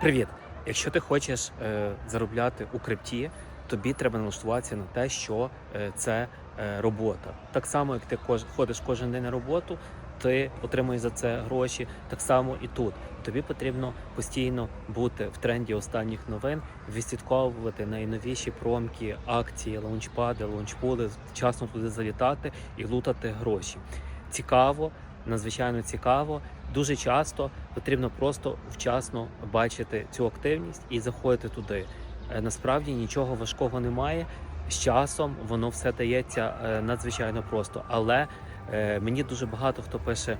Привіт! Якщо ти хочеш е, заробляти у крипті, тобі треба налаштуватися на те, що е, це е, робота. Так само, як ти кож, ходиш кожен день на роботу, ти отримуєш за це гроші. Так само і тут. Тобі потрібно постійно бути в тренді останніх новин, відслідковувати найновіші промки, акції, лаунчпади, лаунчпули, вчасно туди залітати і лутати гроші. Цікаво, надзвичайно цікаво. Дуже часто потрібно просто вчасно бачити цю активність і заходити туди. Е, Насправді нічого важкого немає. З часом воно все дається е, надзвичайно просто. Але е, мені дуже багато хто пише: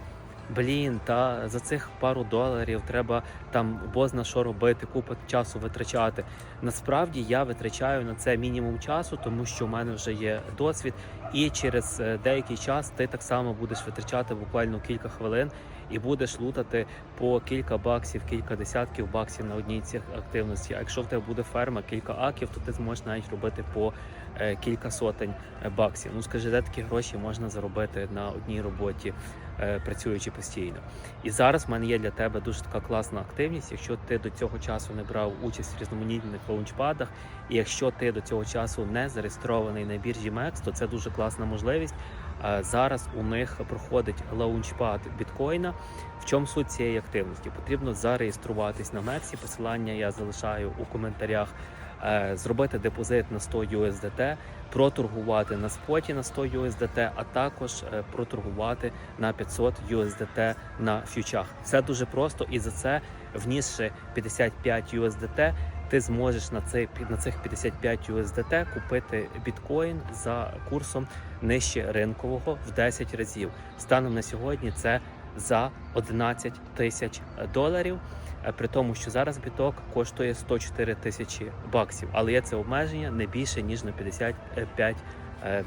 блін, та за цих пару доларів треба там бозна що робити, купу часу витрачати. Насправді я витрачаю на це мінімум часу, тому що в мене вже є досвід, і через е, деякий час ти так само будеш витрачати буквально кілька хвилин і будеш лутати по кілька баксів, кілька десятків баксів на одній цих активності. А якщо в тебе буде ферма, кілька аків, то ти зможеш навіть робити по е, кілька сотень е, баксів. Ну скажи, де такі гроші можна заробити на одній роботі, е, працюючи постійно. І зараз в мене є для тебе дуже така класна активність. Якщо ти до цього часу не брав участь в різноманітних лаунчпадах, і якщо ти до цього часу не зареєстрований на біржі MEX, то це дуже класна можливість. Зараз у них проходить лаунчпад біткоїна. В чому суть цієї активності? Потрібно зареєструватись на Мексі. Посилання я залишаю у коментарях. Е, Зробити депозит на 100 USDT, проторгувати на споті на 100 USDT, а також е, проторгувати на 500 USDT на фьючах. Все дуже просто, і за це, внісши 55 USDT, ти зможеш на цей на цих 55 USDT купити біткоін за курсом нижче ринкового в 10 разів. Станом на сьогодні це за 11 тисяч доларів. е, При тому, що зараз біток коштує 104 тисячі баксів, але є це обмеження не більше ніж на 55 е,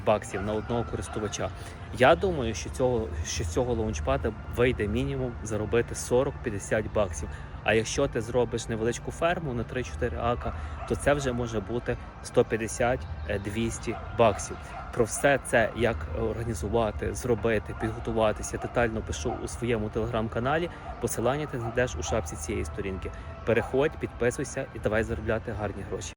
баксів на одного користувача. Я думаю, що цього що цього лаунчпада вийде мінімум заробити 40-50 баксів. А якщо ти зробиш невеличку ферму на 3-4 ака, то це вже може бути 150-200 баксів. Про все це, як організувати, зробити, підготуватися, детально пишу у своєму телеграм-каналі. Посилання ти знайдеш у шапці цієї сторінки. Переходь, підписуйся і давай заробляти гарні гроші.